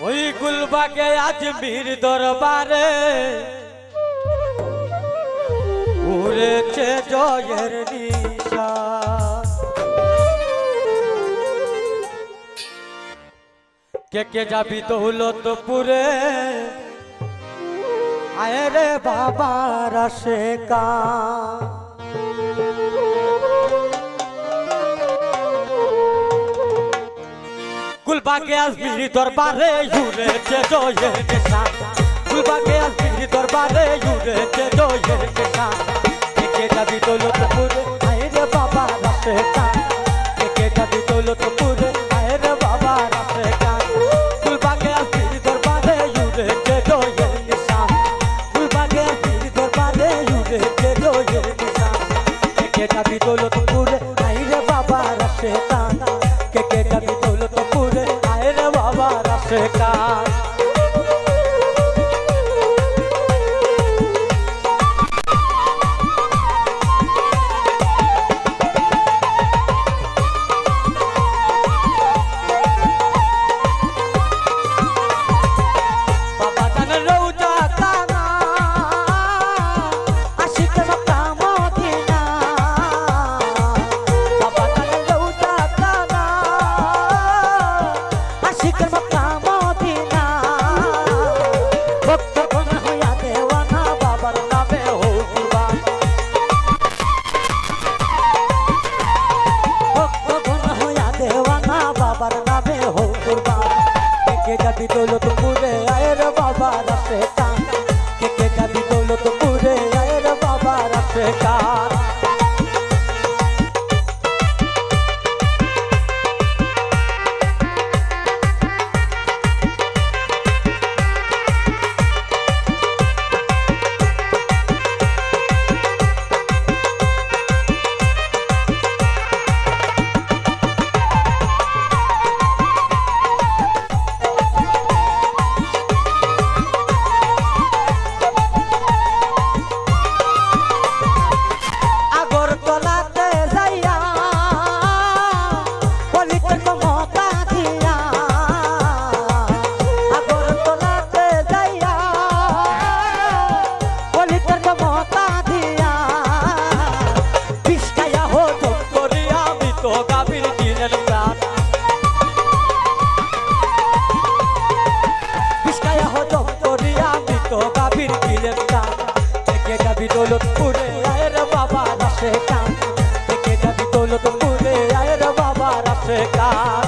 ওই গুলবাগে আজমির দরবারে উড়েছে জয়ের নিশা। কে কে যাবি দৌলতপুরে? আয় রে বাবার শেখা গুলবাগে আজমির দরবারে উড়েছে জয়ের নিশা। গুলবাগে আজমির দরবারে উড়েছে জয়ের নিশা। কে কে যাবি দৌলতপুরে আয় রে বাবা রাশে কান কে কে যাবি দৌলতপুরে আয় রে বাবা রাশে কান গুলবাগে আজমির দরবারে উড়েছে জয়ের নিশা। গুলবাগে আজমির দরবারে উড়েছে জয়ের নিশা। কে কে যাবি দৌলতপুরে আয় রে বাবা রাশে কান কে কে যাবি বাবার নামে হো কুরবান। কে যাবি দৌলতপুরে আয়ের বাবা রাসে কান কে যাবি দৌলতপুরে আয়ের বাবা রাসে তো গাভীর দিনের প্রাণ থেকে যাবি দৌলতপুরে আয়ের বাবা রাশে কান থেকে যাবি দৌলতপুরে আয়ের বাবা রাশে কান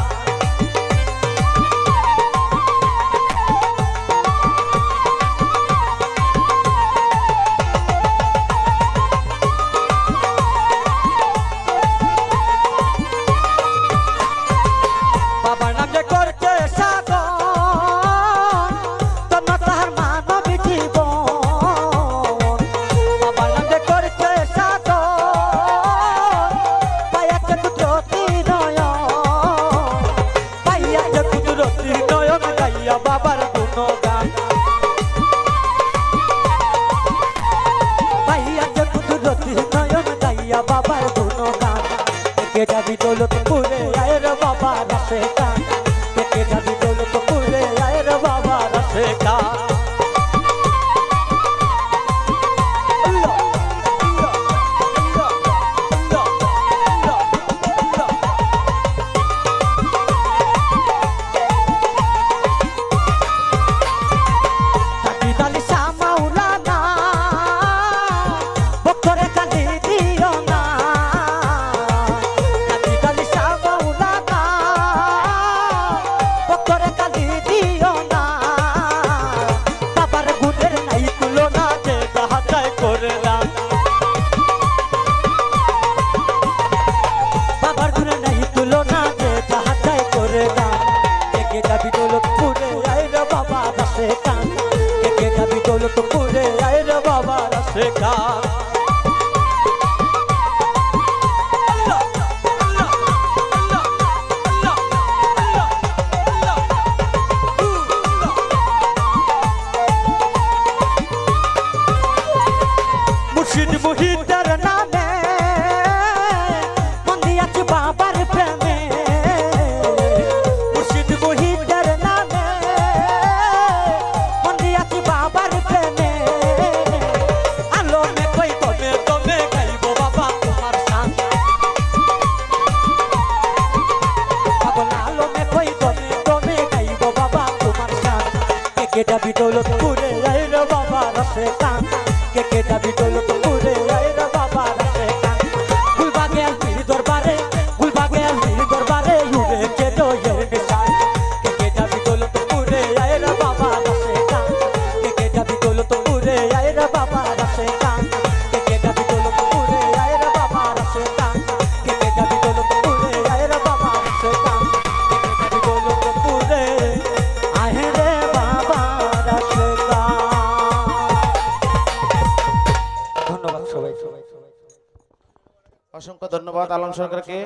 বাবা রাসে কান কে যাবি রাসে কে যাবি দৌলতপুরে রে বাবা রসে কান কে কে যাবি দৌলত অসংখ্য ধন্যবাদ আলম সরকারকে।